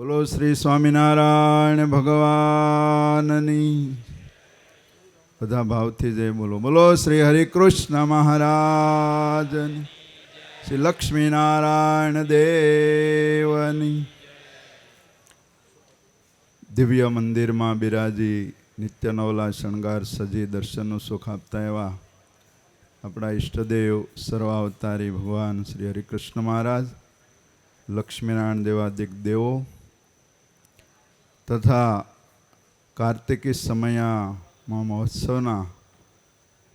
બોલો શ્રી સ્વામિનારાયણ ભગવાનની. બધા ભાવથી જય બોલો. બોલો શ્રી હરિકૃષ્ણ મહારાજની. શ્રી લક્ષ્મીનારાયણ દેવની. દિવ્ય મંદિરમાં બિરાજી નિત્ય નવલા શણગાર, સજી, દર્શનનું સુખ આપતા એવા આપણા ઈષ્ટદેવ, સર્વાવતારી ભગવાન શ્રી હરિકૃષ્ણ મહારાજ, લક્ષ્મીનારાયણ દેવાદિક દેવો તથા કાર્તિકી સમયમાં મહોત્સવના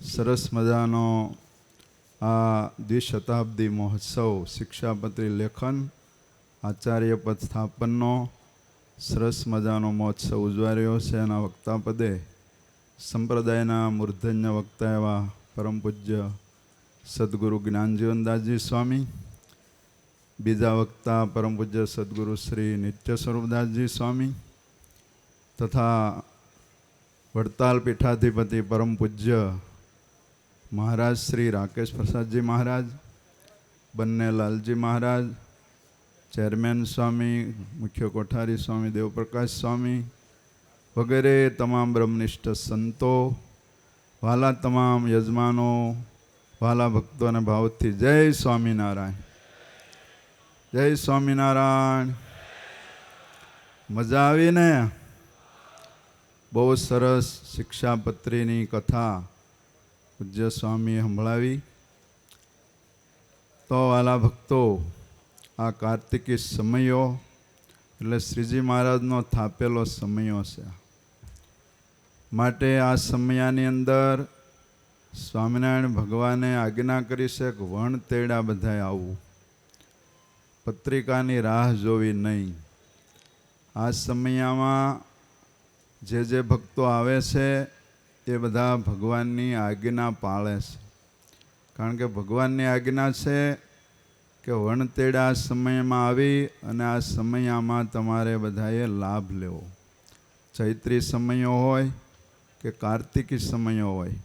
સરસ મજાનો આ દ્વિશતાબ્દી મહોત્સવ શિક્ષાપત્રી લેખન, આચાર્ય પદ સ્થાપનનો સરસ મજાનો મહોત્સવ ઉજવાઈ રહ્યો છે. એના વક્તા પદે સંપ્રદાયના મૂર્ધન્ય વક્તા એવા પરમ પૂજ્ય સદગુરુ જ્ઞાનજીવનદાસજી સ્વામી, બીજા વક્તા પરમ પૂજ્ય સદગુરુ શ્રી નિત્ય સ્વરૂપદાસજી સ્વામી તથા વડતાલ પીઠાધિપતિ પરમ પૂજ્ય મહારાજ શ્રી રાકેશ પ્રસાદજી મહારાજ, બંને લાલજી મહારાજ, ચેરમેન સ્વામી, મુખ્ય કોઠારી સ્વામી દેવપ્રકાશ સ્વામી વગેરે તમામ બ્રહ્મનિષ્ઠ સંતો, વાલા તમામ યજમાનો, વાલા ભક્તોને ભાવથી જય સ્વામિનારાયણ. જય સ્વામિનારાયણ. મજા આવી ને બહુ સરસ શિક્ષાપત્રીની કથા પૂજ્ય સ્વામીએ સંભળાવી. તો વાલા ભક્તો, આ કાર્તિકી સમયો એટલે શ્રીજી મહારાજનો થાપેલો સમયો છે. માટે આ સમયાની અંદર સ્વામિનારાયણ ભગવાને આજ્ઞા કરી છે કે વણ તેડા બધાએ આવવું પત્રિકાની રાહ જોવી નહીં. આ સમયમાં જે જે ભક્તો આવે છે, એ બધા ભગવાનની આજ્ઞા પાળે છે. કારણ કે ભગવાનની આજ્ઞા છે કે વણતેડા સમયમાં આવી અને આ સમયમાં તમારે બધાએ લાભ લેવો. ચૈત્રી સમયો હોય કે કાર્તિકી સમયો હોય,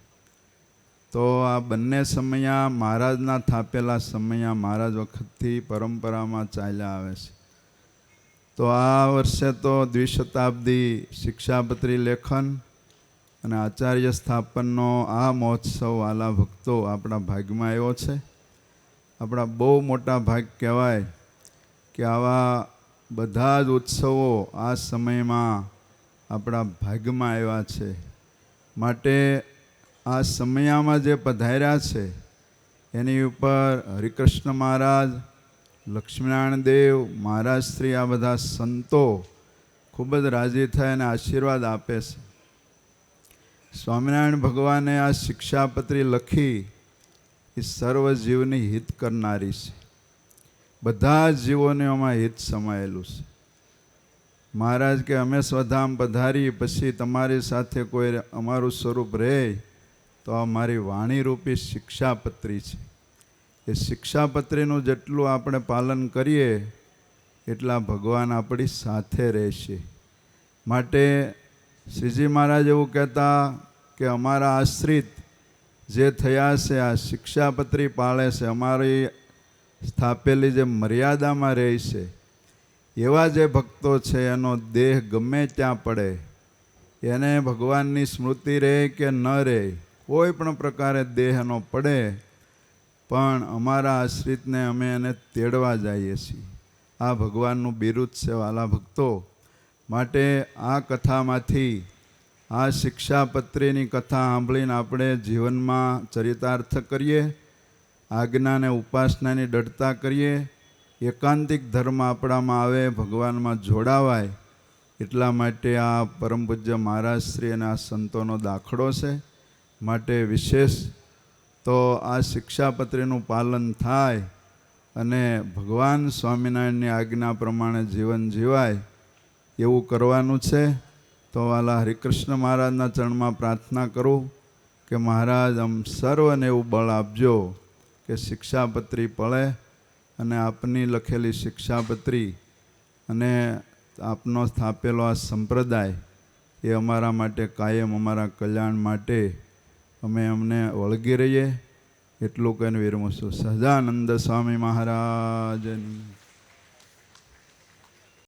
તો આ બંને સમયા મહારાજના થાપેલા સમયા મહારાજ વખતથી પરંપરામાં ચાલ્યા આવે છે. તો આ વર્ષે તો દ્વિશતાબ્દી શિક્ષાપત્રી લેખન અને આચાર્ય સ્થાપનનો આ મહોત્સવ વાલા ભક્તો આપણા ભાગમાં આવ્યો છે. આપણા બહુ મોટા ભાગ કહેવાય કે આવા બધા જ ઉત્સવો આ સમયમાં આપણા ભાગમાં આવ્યા છે. માટે આ સમયામાં જે પધાર્યા છે, એની ઉપર હરિકૃષ્ણ મહારાજ લક્ષ્મીનારાયણ દેવ, મહારાજ શ્રી, આ બધા સંતો ખૂબ જ રાજી થાય અને આશીર્વાદ આપે છે. સ્વામિનારાયણ ભગવાને આ શિક્ષાપત્રી લખી એ સર્વ જીવની હિત કરનારી છે. બધા જ જીવોને એમાં હિત સમાયેલું છે. મહારાજ કે, અમે સ્વધામ પધારી પછી તમારી સાથે કોઈ અમારું સ્વરૂપ રહે તો આ મારી વાણીરૂપી શિક્ષાપત્રી છે. એ શિક્ષાપત્રીનું જેટલું આપણે પાલન કરીએ, એટલા ભગવાન આપણી સાથે રહેશે. માટે શ્રીજી મહારાજ એવું કહેતા કે અમારા આશ્રિત જે થયા છે, આ શિક્ષાપત્રી પાળે છે, અમારી સ્થાપેલી જે મર્યાદામાં રહે છે, એવા જે ભક્તો છે, એનો દેહ ગમે ત્યાં પડે, એને ભગવાનની સ્મૃતિ રહે કે ન રહે, કોઈ પણ પ્રકારે દેહ એનો પડે પણ અમારા આશ્રિતને અમે એને તેડવા જઈએ છીએ. આ ભગવાનનું બિરુદ છે વાલા ભક્તો. માટે આ કથામાંથી, આ શિક્ષાપત્રીની કથા સાંભળીને આપણે જીવનમાં ચરિતાર્થ કરીએ, આજ્ઞાને ઉપાસનાની દઢતા કરીએ, એકાંતિક ધર્મ આપણામાં આવે, ભગવાનમાં જોડાવાય, એટલા માટે આ પરમ પૂજ્ય મહારાજ શ્રી અને આ સંતોનો દાખલો છે. માટે વિશેષ તો આ શિક્ષાપત્રીનું પાલન થાય અને ભગવાન સ્વામિનારાયણની આજ્ઞા પ્રમાણે જીવન જીવાય, એવું કરવાનું છે, તો વાલા હરિકૃષ્ણ મહારાજના ચરણમાં પ્રાર્થના કરું કે મહારાજ આમ સર્વને એવું બળ આપજો કે શિક્ષાપત્રી પડે અને આપની લખેલી શિક્ષાપત્રી અને આપનો સ્થાપેલો આ સંપ્રદાય એ અમારા માટે કાયમ, અમારા કલ્યાણ માટે અમે અમને વળગી રહીએ. એટલું કહીને વિરમું છું સહજાનંદ સ્વામી મહારાજની.